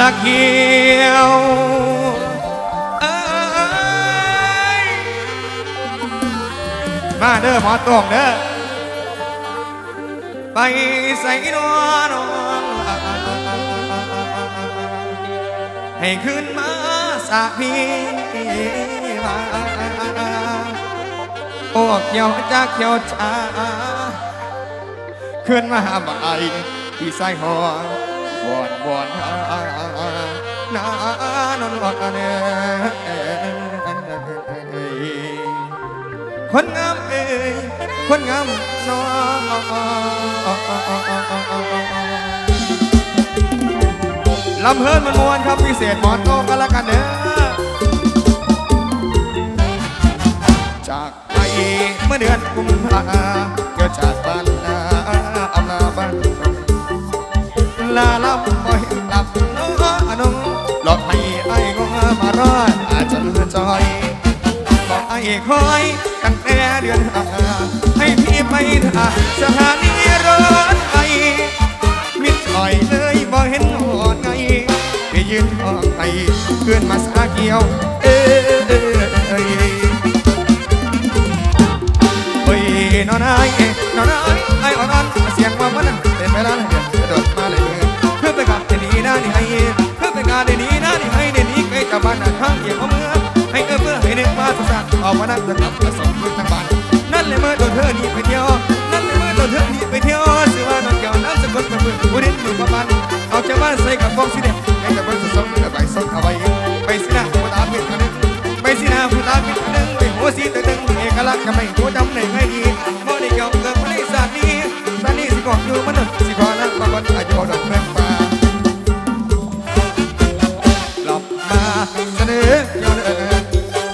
ละเขียวเอ้ยมาเด้อหมอตวงเด้อไปใส่นอนให้ขึ้นมาสาพีมาโอ้เขียวจ้าเขียวจ้าขึ้นมาบ่ายที่ใส่หอวอนวอนนา นอนวอนเนคนงามเอ้ยคนงามน้องลำเฮินมันมวนครับพิเศษหมอนโตกันละกันเด้อจากไปเมื่อเดือนกุมภาเกี่ยวจากบ้านนาอำนาบ้านลาลับบ่เห็นลับน้อง รอดอาจจะจอยบอกไอ้คอยกันแต่เดือนห้าให้พี่ไปท่าสถานีรถไฟมิดถอยเลยบ่เห็นหอดไงไปยืนห้องไห้เพื่อนมาสาเกี่ยว เอ้ยโอ้ยนอนไอ้นอนไอ้ กับฟองสีแดงให้กับเพื่อนส่งกับใบส่งเอาไว้ไปสินะผู้ตาเป็นคนนึงไปสินาผู้ตาพิษนึงไปหัวสีตึงตึงเอกลักษณ์ทำไม่หัวจำในไงดีบ่ได้เกี่ยวเกิดมาในศาสตร์นี้ศาสตร์นี้สิกอนอยู่มันสิขอนักบางคนอายุดอกเมืองป่ากลับมาเสนอย้อนเออ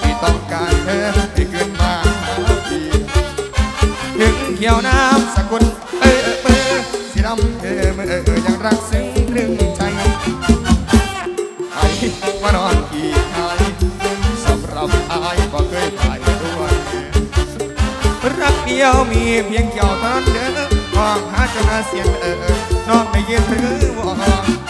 ที่ต้องการเธอที่ขึ้นมาดีถึงเขียวน้ำสกุล ดียวมีเพียงเกี่ยวเท่านั้นเด้ออองหาจนเสียงเออน้องไม่ยินหรือว่า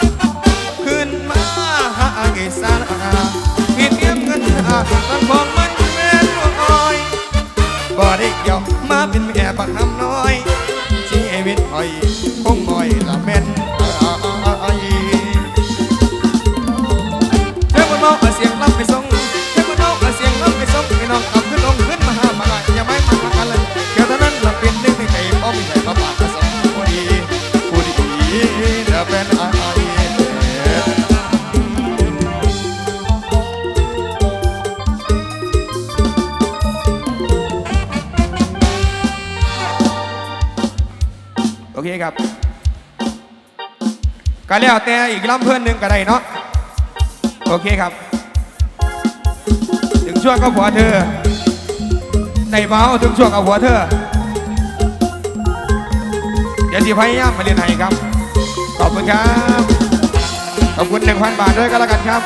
ก็แล้วแต่อีกลำเพื่อนหนึ่งก็ได้เนาะโอเคครับ ถึงช่วงกับหัวเธอในเมาถึงช่วงกับหัวเธอ เดี๋ยวที่พยายามมาเรียนให้ครับ ขอบคุณครับ ขอบคุณหนึ่งพันบาทด้วยก็แล้วกันครับ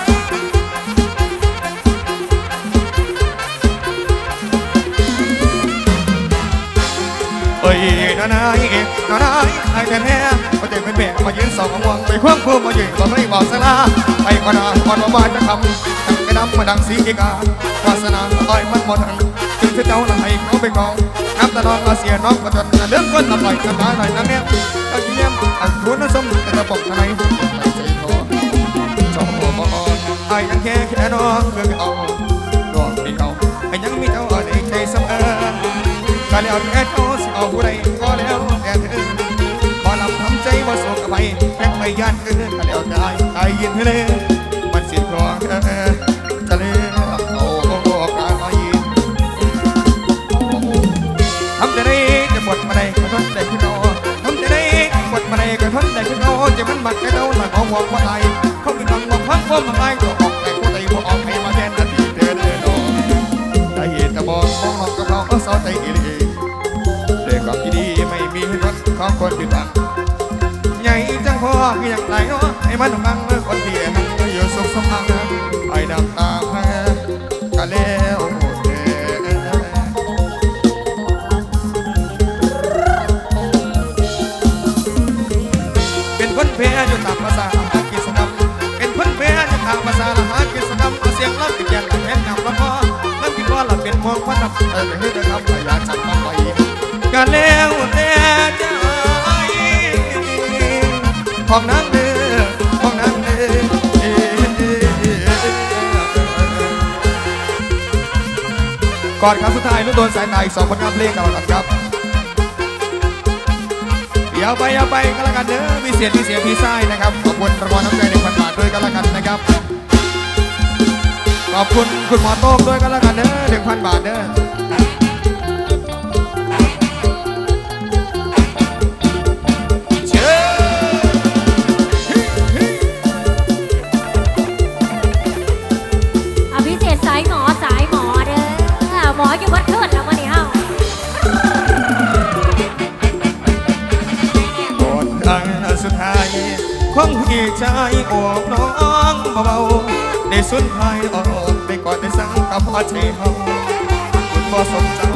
เอ้ยนานายนานาไอ้แท้แท้ มาเจ็บเป็นแบกมายืนสองมองไปคว้างคู่มายืนก็ไม่บอกสลาไอ้ก็นาก่อนว่าบ้านจะทำทั้งกระดำมาดังสีกาวาสนาต่อยมันหมดหันจึงจะเจ้าละให้เขาไปกองน้ำตาน้องก็เสียน้องก็จนเลือกคนละปล่อยกันตาหน่อยนะแม่ แค่ไปย่านเธอก็แล้วแต่อายตายยินทะเลมันสิครองเธอจะเลยเอากายทำจะได้จะบดมาได้ก็ทนได้ขึ้นเอาทำจะได้บดมาได้ก็ทนได้ขึ้นเอาจะมันบักแค่เดาหน่อยของหวังว่าตายเขาเป็นหวังหวังพักความมาตายก็ออกแต่ผู้ใดบ่ออกให้มาแทนนาทีเดินเดินออได้เหตุกระบอกมองนอกกับเราเออเศร้าใจอีหลีด้วยความที่ดีไม่มีเหตุของคนผิดหวัง มันมังคนเดียวอยู่สุขสมังไอ้ดำตาแพ้กะเลวเดเป็นคนแพ้อยู่ตามภาษาหากิสนับเป็นคนเพ้อยู่ทางภาษาละอากิสนับเสียงร้องติดแก่นแหนำละพอนั่วกินว่าราเป็นมองพันนับเออให้ได้ครับยากจัดมาไปกะเลวเดจ้าของนั้นเดื ก่อนครั้งสุดท้ายนุ่นโดนสายตาอีกสองผลงานเพลงกันแล้วกันครับเดี๋ยวไปเอาไปก็แล้วกันเด้อมีเสียงมีเสียงมีไส้นะครับขอบคุณรางวัลน้ำใจในพันบาทด้วยกันแล้วกันนะครับ ขอบคุณคุณหมอโต้งด้วยกันแล้วกันเด้อหนึ่งพันบาทเด้อ สุดท้ายออกได้กอดได้สังกับพ่อเชเฮาคุณพ่อสมเจ้า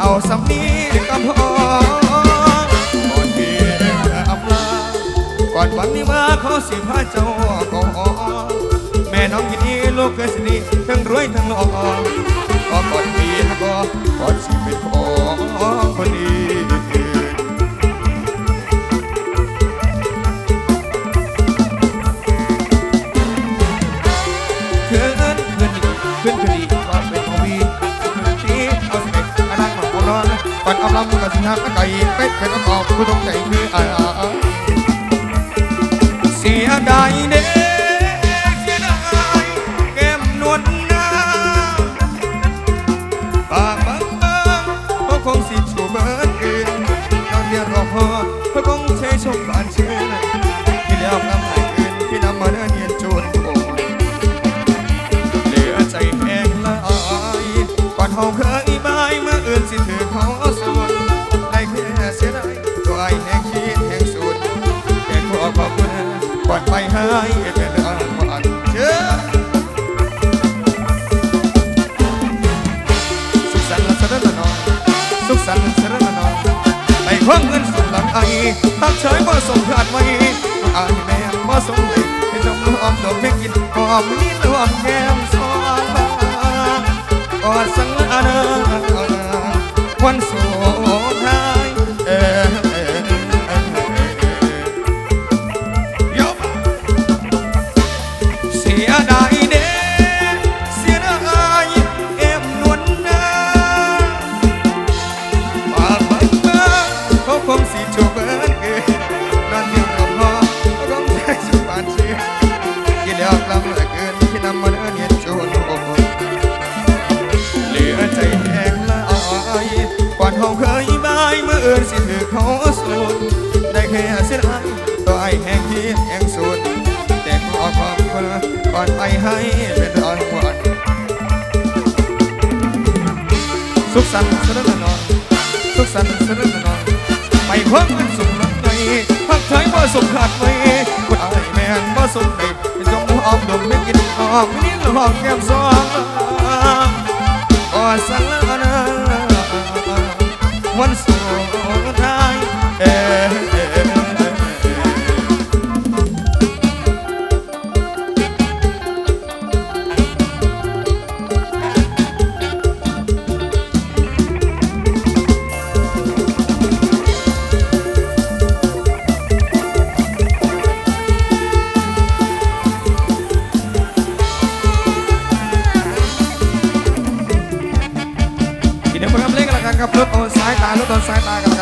เอาสำนีกับพ่อก่อนพี่อำลาก่อนวันนี้มาขอสิพาเจ้าก่อนแม่น้องยินดีลูกเคยสิทั้งรวยทั้งหล่อก็ก่อนพี่ก็ก่อนสิเป็นของ ลำกับสิงหาไก่เป็ดเป็นออกอบผู้ต้องใจคืออา เป็นองหวานเชื่อสุขสันต์สรณนอนสุขสันต์สระละนองไปควางเงินสุดหลังไอทักเฉยบ่สมขาดไว้อายแม่บ่สมเลยให้จมหอมดอกเพ็กินหอมลิ้นหอมแก้มซอนบาอดสังอานา อเอื่นสิถือเขาสูดได้แค่เสียดายตัวไอแห้งคิดแห้งสุดแต่ขอความคุณก่อนไปให้เป็นรางวัลสุขสันต์สรนนอนสุขสันต์สรนนอนไปคว้างเงินสุขหลังในพักไทยบ่สมขาดไว้คุณอาแม่นบ่สมได้จงหอมดมไม่กินหอมนิ้นหอมแก้มซองก่อนสันลา อน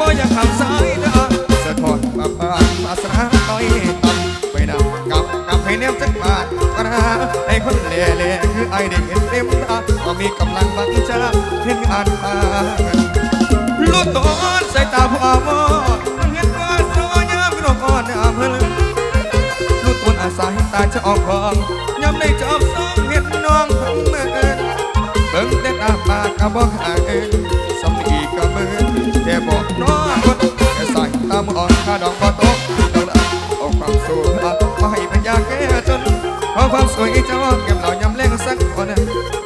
บ่อยากทำสายดาสะท้อนมาปานมาสนาต่อยต่ำไปนำกับกับให้แนมจักบาทก็นะไอ้คนเล่เล่คือไอ้ได้เห็นเต็มตาก็มีกำลังบังจะเห็นงานตาลูกตอนใสายตาพ่อมอเห็นว่าสวยงามกระดกอ่อนอาเพลลูกตอนอาศัยตาจะออกของย้ำในจอบสองเห็นน้องทั้งเมื่อเบิ่งแต่ตาปากกับบอกหาเอ บอกน้องคนแต่ใส่ตามอ่อนข้าดอกบ่ตกดอกละเอาความสูงมาให้เป็นยาแก้จนเพราะความสวยเจ้าเก็บเหล่ายำเล่งสักคน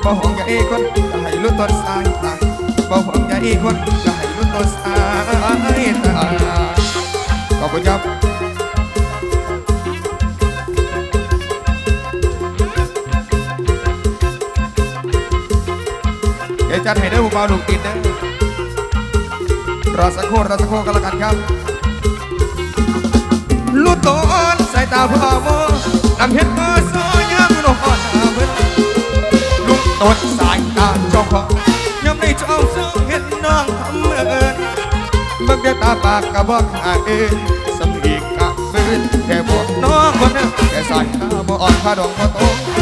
บ่ห่วงใยคนจะให้รู้ต้นสายตาบ่ห่วงใยคนจะให้รู้ต้นสายตาขอบคุณครับเดี๋ยวจัดให้ได้ผู้เบาลูกติดนะ รอสักครู่รอสักครู่กันละกันครับลูกตนสายตาพ่อโมนำเห็นมือซอยยามนอนหาเพื่อนลูกตนสายตาเจ้าของยามในเจ้าซึ่งเห็นน้องทำเมินบักเดียวตาปากกะบอกหาเองสำอีกกะปืนแค่บอกน้องคนนึงแค่สายตาบ่อ่อนผ้าดองบ่โต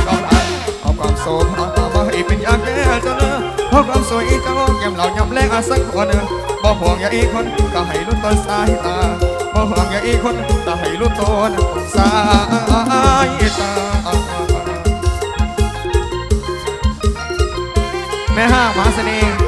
ดอกลายเอาความโสภามาให้เป็นยาแก้เจ้าเนอเพราความสวยเจ้าแก้มเหล่ายำแรงอาสักคนนึง บ่ห่วงอย่าอีกคนก็ให้ลุ้นต้นสายตาบ่ห่วงอย่าอีกคนก็ให้รู้ต้นสายตาแม่ห้างมหาเสน่ห์